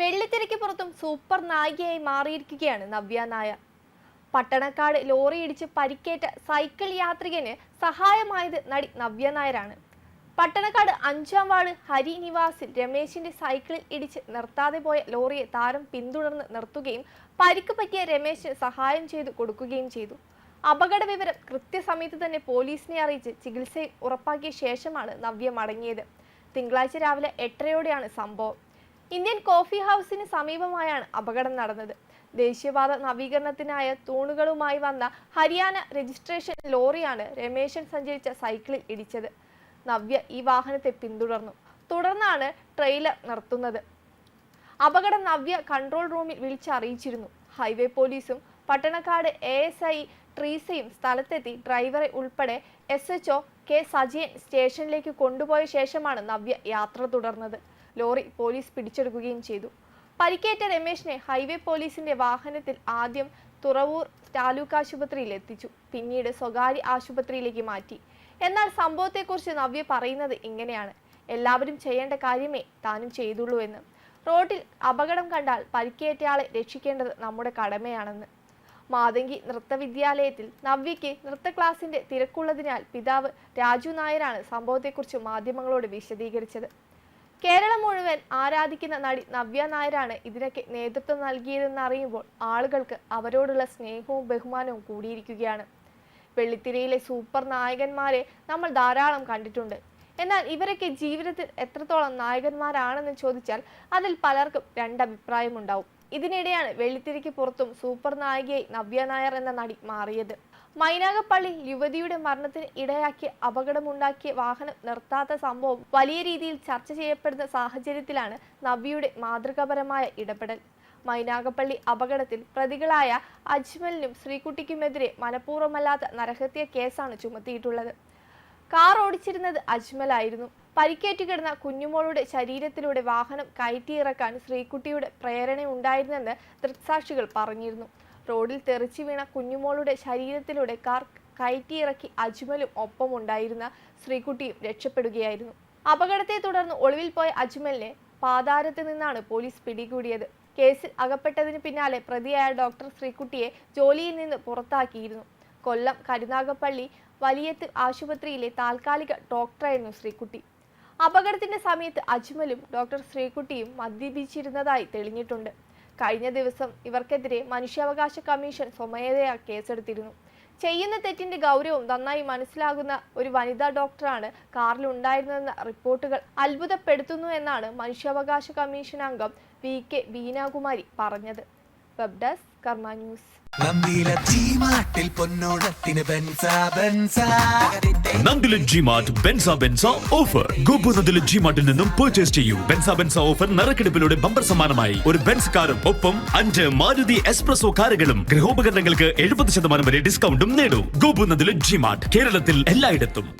വെള്ളിത്തിരയ്ക്ക് പുറത്തും സൂപ്പർ നായികയായി മാറിയിരിക്കുകയാണ് നവ്യ നായർ. പട്ടണക്കാട് ലോറിയിടിച്ച് പരിക്കേറ്റ സൈക്കിൾ യാത്രികന് സഹായമായത് നടി നവ്യ നായരാണ്. പട്ടണക്കാട് അഞ്ചാം വാർഡ് ഹരി നിവാസിൽ രമേശിന്റെ സൈക്കിളിൽ ഇടിച്ച് നിർത്താതെ പോയ ലോറിയെ താരം പിന്തുടർന്ന് നിർത്തുകയും പരിക്ക് പറ്റിയ രമേശിന് സഹായം ചെയ്തു കൊടുക്കുകയും ചെയ്തു. അപകട വിവരം കൃത്യസമയത്ത് തന്നെ പോലീസിനെ അറിയിച്ച് ചികിത്സയിൽ ഉറപ്പാക്കിയ ശേഷമാണ് നവ്യ മടങ്ങിയത്. തിങ്കളാഴ്ച രാവിലെ എട്ടരയോടെയാണ് സംഭവം. ഇന്ത്യൻ കോഫി ഹൗസിന് സമീപമായാണ് അപകടം നടന്നത്. ദേശീയപാത നവീകരണത്തിനായ തൂണുകളുമായി വന്ന ഹരിയാന രജിസ്ട്രേഷൻ ലോറിയാണ് രമേശൻ സഞ്ചരിച്ച സൈക്കിളിൽ ഇടിച്ചത്. നവ്യ ഈ വാഹനത്തെ പിന്തുടർന്നു. തുടർന്നാണ് ട്രെയിലർ നിർത്തുന്നത്. അപകടം നവ്യ കൺട്രോൾ റൂമിൽ വിളിച്ചറിയിച്ചിരുന്നു ഹൈവേ പോലീസും പട്ടണക്കാട് എ എസ് ഐ ട്രീസയും സ്ഥലത്തെത്തി ഡ്രൈവറെ ഉൾപ്പെടെ എസ് എച്ച് കെ സജയൻ സ്റ്റേഷനിലേക്ക് കൊണ്ടുപോയ ശേഷമാണ് നവ്യ യാത്ര തുടർന്നത്. ലോറി പോലീസ് പിടിച്ചെടുക്കുകയും ചെയ്തു. പരിക്കേറ്റ രമേശിനെ ഹൈവേ പോലീസിന്റെ വാഹനത്തിൽ ആദ്യം തുറവൂർ താലൂക്ക് ആശുപത്രിയിൽ എത്തിച്ചു. പിന്നീട് സ്വകാര്യ ആശുപത്രിയിലേക്ക് മാറ്റി. എന്നാൽ സംഭവത്തെക്കുറിച്ച് നവ്യ പറയുന്നത് ഇങ്ങനെയാണ്. എല്ലാവരും ചെയ്യേണ്ട കാര്യമേ താനും ചെയ്തുള്ളൂ എന്ന്. റോഡിൽ അപകടം കണ്ടാൽ പരിക്കേറ്റയാളെ രക്ഷിക്കേണ്ടത് നമ്മുടെ കടമയാണെന്ന്. മാതങ്കി നൃത്തവിദ്യാലയത്തിൽ നവ്യയ്ക്ക് നൃത്ത ക്ലാസിന്റെ തിരക്കുള്ളതിനാൽ പിതാവ് രാജു നായരാണ് സംഭവത്തെക്കുറിച്ച് മാധ്യമങ്ങളോട് വിശദീകരിച്ചത്. കേരളം മുഴുവൻ ആരാധിക്കുന്ന നടി നവ്യ നായരാണ് ഇതിനൊക്കെ നേതൃത്വം നൽകിയതെന്ന് അറിയുമ്പോൾ ആളുകൾക്ക് അവരോടുള്ള സ്നേഹവും ബഹുമാനവും കൂടിയിരിക്കുകയാണ്. വെള്ളിത്തിരയിലെ സൂപ്പർ നായകന്മാരെ നമ്മൾ ധാരാളം കണ്ടിട്ടുണ്ട്. എന്നാൽ ഇവരൊക്കെ ജീവിതത്തിൽ എത്രത്തോളം നായകന്മാരാണെന്ന് ചോദിച്ചാൽ അതിൽ പലർക്കും രണ്ടഭിപ്രായമുണ്ടാവും. ഇതിനിടെയാണ് വെള്ളിത്തിരയ്ക്ക് പുറത്തും സൂപ്പർ നായികയായി നവ്യ നായർ എന്ന നടി മാറിയത്. മൈനാഗപ്പള്ളി യുവതിയുടെ മരണത്തിന് ഇടയാക്കി അപകടമുണ്ടാക്കിയ വാഹനം നിർത്താത്ത സംഭവം വലിയ രീതിയിൽ ചർച്ച ചെയ്യപ്പെടുന്ന സാഹചര്യത്തിലാണ് നവ്യയുടെ മാതൃകാപരമായ ഇടപെടൽ. മൈനാഗപ്പള്ളി അപകടത്തിൽ പ്രതികളായ അജ്മലിനും ശ്രീകുട്ടിക്കുമെതിരെ മനഃപൂർവമല്ലാത്ത നരഹത്യ കേസാണ് ചുമത്തിയിട്ടുള്ളത്. കാർ ഓടിച്ചിരുന്നത് അജ്മലായിരുന്നു. പരിക്കേറ്റ് കിടന്ന കുഞ്ഞുമോളുടെ ശരീരത്തിലൂടെ വാഹനം കയറ്റിയിറക്കാൻ ശ്രീകുട്ടിയുടെ പ്രേരണയുണ്ടായിരുന്നെന്ന് ദൃക്സാക്ഷികൾ പറഞ്ഞിരുന്നു. റോഡിൽ തെറിച്ചു വീണ കുഞ്ഞുമോളുടെ ശരീരത്തിലൂടെ കാർ കയറ്റിയിറക്കി അജ്മലും ഒപ്പമുണ്ടായിരുന്ന ശ്രീകുട്ടിയും രക്ഷപ്പെടുകയായിരുന്നു. അപകടത്തെ തുടർന്ന് ഒളിവിൽ പോയ അജ്മലിനെ പാതാരത്ത് നിന്നാണ് പോലീസ് പിടികൂടിയത്. കേസിൽ അകപ്പെട്ടതിന് പിന്നാലെ പ്രതിയായ ഡോക്ടർ ശ്രീകുട്ടിയെ ജോലിയിൽ നിന്ന് പുറത്താക്കിയിരുന്നു. കൊല്ലം കരുനാഗപ്പള്ളി വലിയത്ത് ആശുപത്രിയിലെ താൽക്കാലിക ഡോക്ടറായിരുന്നു ശ്രീകുട്ടി. അപകടത്തിന്റെ സമയത്ത് അജ്മലും ഡോക്ടർ ശ്രീകുട്ടിയും മദ്യപിച്ചിരുന്നതായി തെളിഞ്ഞിട്ടുണ്ട്. കഴിഞ്ഞ ദിവസം ഇവർക്കെതിരെ മനുഷ്യാവകാശ കമ്മീഷൻ സ്വമേധയാ കേസെടുത്തിരുന്നു. ചെയ്യുന്ന തെറ്റിന്റെ ഗൗരവം നന്നായി മനസ്സിലാകുന്ന ഒരു വനിതാ ഡോക്ടറാണ് കാറിൽ ഉണ്ടായിരുന്നതെന്ന റിപ്പോർട്ടുകൾ അത്ഭുതപ്പെടുത്തുന്നു എന്നാണ് മനുഷ്യാവകാശ കമ്മീഷൻ അംഗം വി കെ വീനാകുമാരി പറഞ്ഞത്. Web desk Karma news. Nandila ബെൻസ ബെൻസ ഓഫർ. നിന്നും പർച്ചേസ് ചെയ്യൂ. ബെൻസ ബെൻസ ഓഫർ നറുക്കെടുപ്പിലൂടെ ബമ്പർ സമ്മാനമായി. ഒരു ബെൻസ് കാറും ഒപ്പം അഞ്ച് മാരുതി എക്സ്പ്രസോ കാറുകളും. ഗൃഹോപകരണങ്ങൾക്ക് എഴുപത് ശതമാനം വരെ ഡിസ്കൗണ്ടും നേടൂ. ഗോപു ജിമാർട്ട് കേരളത്തിൽ എല്ലായിടത്തും.